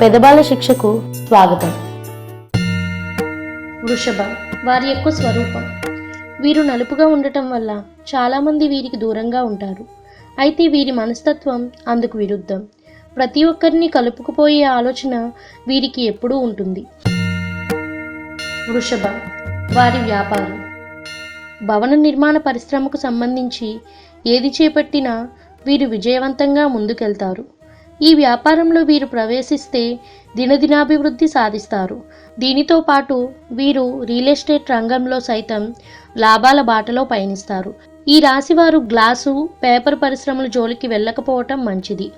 పెదబాల శిక్షకు స్వాగతం. వృషభ వారి యొక్క స్వరూపం. వీరు నలుపుగా ఉండటం వల్ల చాలామంది వీరికి దూరంగా ఉంటారు. అయితే వీరి మనస్తత్వం అందుకు విరుద్ధం. ప్రతి ఒక్కరిని కలుపుకుపోయే ఆలోచన వీరికి ఎప్పుడూ ఉంటుంది. వృషభ వారి వ్యాపారం. భవన నిర్మాణ పరిశ్రమకు సంబంధించి ఏది చేపట్టినా వీరు విజయవంతంగా ముందుకెళ్తారు. ఈ వ్యాపారంలో వీరు ప్రవేశిస్తే దినదినాభివృద్ధి సాధిస్తారు. దీనితో పాటు వీరు రియల్ ఎస్టేట్ రంగంలో సైతం లాభాల బాటలో పయనిస్తారు. ఈ రాశివారు గ్లాసు పేపర్ పరిశ్రమల జోలికి వెళ్ళకపోవటం మంచిది.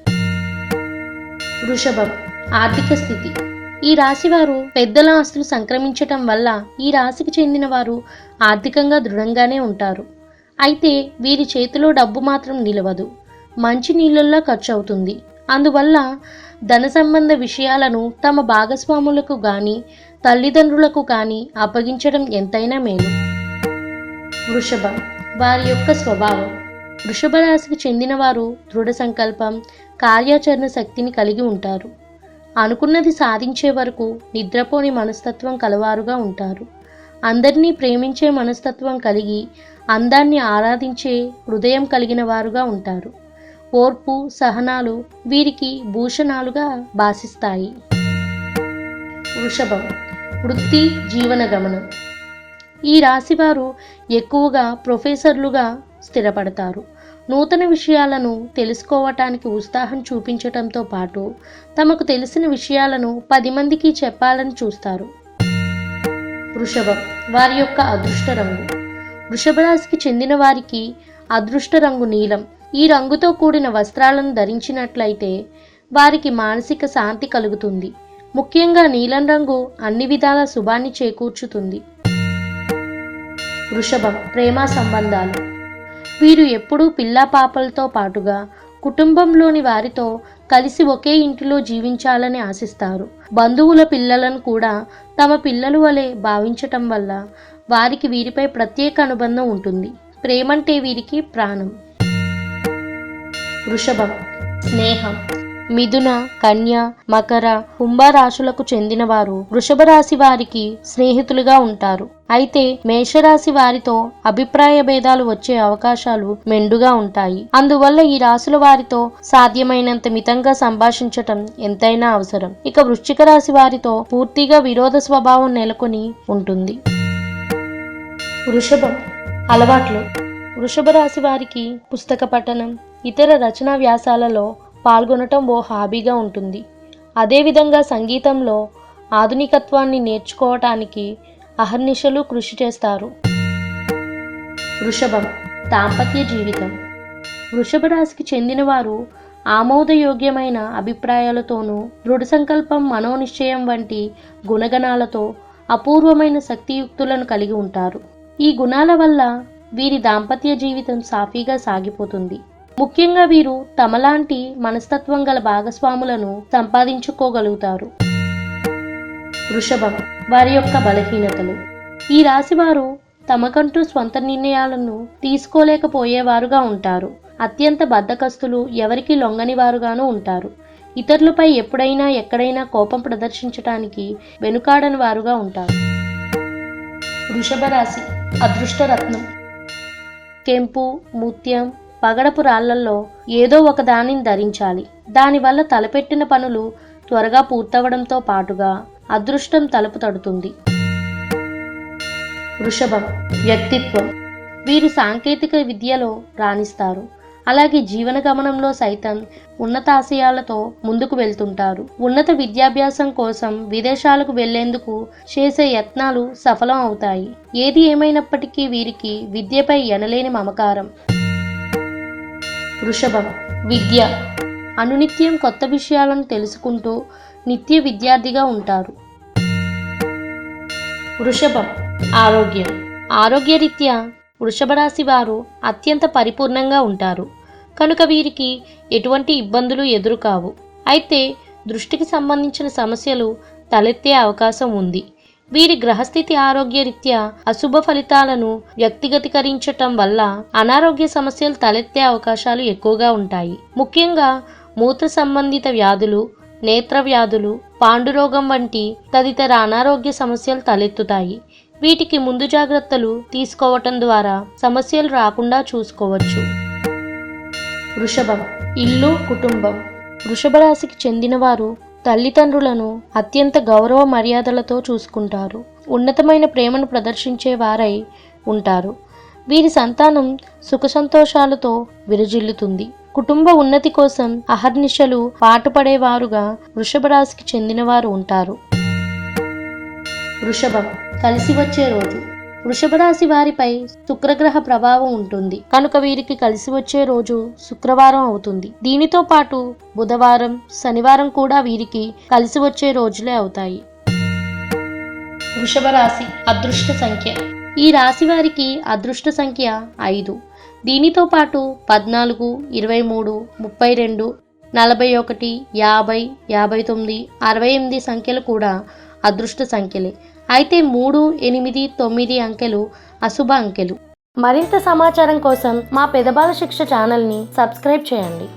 వృషభం ఆర్థిక స్థితి. ఈ రాశివారు పెద్దల ఆస్తులు సంక్రమించటం వల్ల ఈ రాశికి చెందిన వారు ఆర్థికంగా దృఢంగానే ఉంటారు. అయితే వీరి చేతిలో డబ్బు మాత్రం నిలవదు. మంచి నీళ్ళల్లో ఖర్చు అవుతుంది అందువల్ల ధన సంబంధ విషయాలను తమ భాగస్వాములకు గాని తల్లిదండ్రులకు కానీ అప్పగించడం ఎంతైనా మేలు. వృషభ వారి యొక్క స్వభావం. వృషభ రాశికి చెందినవారు దృఢ సంకల్పం కార్యాచరణ శక్తిని కలిగి ఉంటారు. అనుకున్నది సాధించే వరకు నిద్రపోని మనస్తత్వం కలవారుగా ఉంటారు. అందరినీ ప్రేమించే మనస్తత్వం కలిగి అందాన్ని ఆరాధించే హృదయం కలిగిన వారుగా ఉంటారు. ఓర్పు సహనాలు వీరికి భూషణాలుగా భాషిస్తాయి వృషభం వృత్తి జీవన గమనం. ఈ రాశివారు ఎక్కువగా ప్రొఫెసర్లుగా స్థిరపడతారు. నూతన విషయాలను తెలుసుకోవటానికి ఉత్సాహం చూపించటంతో పాటు తమకు తెలిసిన విషయాలను పది మందికి చెప్పాలని చూస్తారు. వృషభం వారి యొక్క అదృష్ట రంగు. వృషభ రాశికి చెందిన వారికి అదృష్ట రంగు నీలం ఈ రంగుతో కూడిన వస్త్రాలను ధరించినట్లయితే వారికి మానసిక శాంతి కలుగుతుంది. ముఖ్యంగా నీలం రంగు అన్ని విధాల శుభాన్ని చేకూర్చుతుంది. వృషభం ప్రేమ సంబంధాలు. వీరు ఎప్పుడూ పిల్లా పాపలతో పాటుగా కుటుంబంలోని వారితో కలిసి ఒకే ఇంటిలో జీవించాలని ఆశిస్తారు. బంధువుల పిల్లలను కూడా తమ పిల్లలు వలె భావించటం వల్ల వారికి వీరిపై ప్రత్యేక అనుబంధం ఉంటుంది. ప్రేమంటే వీరికి ప్రాణం. వృషభం స్నేహం మిథున కన్య మకర కుంభ రాశులకు చెందినవారు వృషభ రాశి వారికి స్నేహితులుగా ఉంటారు. అయితే మేషరాశి వారితో అభిప్రాయ భేదాలు వచ్చే అవకాశాలు మెండుగా ఉంటాయి. అందువల్ల ఈ రాశుల వారితో సాధ్యమైనంత మితంగా సంభాషించటం ఎంతైనా అవసరం. ఇక వృశ్చిక రాశి వారితో పూర్తిగా విరోధ స్వభావం నెలకొని ఉంటుంది. వృషభం అలవాట్లు. వృషభ రాశి వారికి పుస్తక పఠనం ఇతర రచనా వ్యాసాలలో పాల్గొనటం ఓ హాబీగా ఉంటుంది. అదేవిధంగా సంగీతంలో ఆధునికత్వాన్ని నేర్చుకోవటానికి అహర్నిశలు కృషి చేస్తారు. వృషభం దాంపత్య జీవితం. వృషభ రాశికి చెందినవారు ఆమోదయోగ్యమైన అభిప్రాయాలతోనూ దృఢ సంకల్పం మనోనిశ్చయం వంటి గుణగణాలతో అపూర్వమైన శక్తియుక్తులను కలిగి ఉంటారు. ఈ గుణాల వల్ల వీరి దాంపత్య జీవితం సాఫీగా సాగిపోతుంది. ముఖ్యంగా వీరు తమలాంటి మనస్తత్వం గల భాగస్వాములను సంపాదించుకోగలుగుతారు. వృషభం వారి యొక్క బలహీనతలు. ఈ రాశి వారు తమకంటూ స్వంత నిర్ణయాలను తీసుకోలేకపోయేవారుగా ఉంటారు. అత్యంత బద్దకస్తులు ఎవరికి లొంగని వారుగాను ఉంటారు. ఇతరులపై ఎప్పుడైనా ఎక్కడైనా కోపం ప్రదర్శించటానికి వెనుకాడని వారుగా ఉంటారు. వృషభ రాశి అదృష్టరత్నం. కెంపు ముత్యం పగడపు రాళ్ళల్లో ఏదో ఒక దానిని ధరించాలి. దానివల్ల తలపెట్టిన పనులు త్వరగా పూర్తవడంతో పాటుగా అదృష్టం తలుపు తడుతుంది. వృషభం వ్యక్తిత్వం. వీరు సాంకేతిక విద్యలో రాణిస్తారు. అలాగే జీవన గమనంలో సైతం ఉన్నతాశయాలతో ముందుకు వెళ్తుంటారు. ఉన్నత విద్యాభ్యాసం కోసం విదేశాలకు వెళ్ళేందుకు చేసే యత్నాలు సఫలం అవుతాయి. ఏది ఏమైనప్పటికీ వీరికి విద్యపై ఎనలేని మమకారం. వృషభం. విద్య. అనునిత్యం కొత్త విషయాలను తెలుసుకుంటూ నిత్య విద్యార్థిగా ఉంటారు. వృషభం. ఆరోగ్యం. ఆరోగ్యరీత్యా వృషభ రాశి వారు అత్యంత పరిపూర్ణంగా ఉంటారు. కనుక వీరికి ఎటువంటి ఇబ్బందులు ఎదురుకావు. అయితే దృష్టికి సంబంధించిన సమస్యలు తలెత్తే అవకాశం ఉంది. వీరి గ్రహస్థితి ఆరోగ్యరీత్యా అశుభ ఫలితాలను వ్యక్తిగతీకరించటం వల్ల అనారోగ్య సమస్యలు తలెత్తే అవకాశాలు ఎక్కువగా ఉంటాయి. ముఖ్యంగా మూత్ర సంబంధిత వ్యాధులు నేత్ర వ్యాధులు పాండురోగం వంటి తదితర అనారోగ్య సమస్యలు తలెత్తుతాయి. వీటికి ముందు జాగ్రత్తలు తీసుకోవటం ద్వారా సమస్యలు రాకుండా చూసుకోవచ్చు. వృషభం ఇల్లు కుటుంబం. వృషభ రాశికి చెందినవారు తల్లిదండ్రులను అత్యంత గౌరవ మర్యాదలతో చూసుకుంటారు. ఉన్నతమైన ప్రేమను ప్రదర్శించే వారై ఉంటారు. వీరి సంతానం సుఖ సంతోషాలతో విరజిల్లుతుంది. కుటుంబ ఉన్నతి కోసం అహర్నిశలు పాటుపడేవారుగా వృషభ రాశికి చెందినవారు ఉంటారు. వృషభం కలిసి వచ్చే రోజు వృషభ రాశి వారిపై శుక్రగ్రహ ప్రభావం ఉంటుంది. కనుక వీరికి కలిసి వచ్చే రోజు శుక్రవారం అవుతుంది. దీనితో పాటు బుధవారం శనివారం కూడా వీరికి కలిసి వచ్చే రోజులే అవుతాయి. వృషభ రాశి అదృష్ట సంఖ్య. ఈ రాశి వారికి అదృష్ట సంఖ్య ఐదు. దీనితో పాటు పద్నాలుగు ఇరవై మూడు ముప్పై రెండు నలభై ఒకటి యాభై యాభై తొమ్మిది అరవై ఎనిమిది సంఖ్యలు కూడా అదృష్ట సంఖ్యలే. అయితే మూడు ఎనిమిది తొమ్మిది అంకెలు అశుభ అంకెలు. మరింత సమాచారం కోసం మా పెదబాల శిక్ష ఛానల్ని సబ్స్క్రైబ్ చేయండి.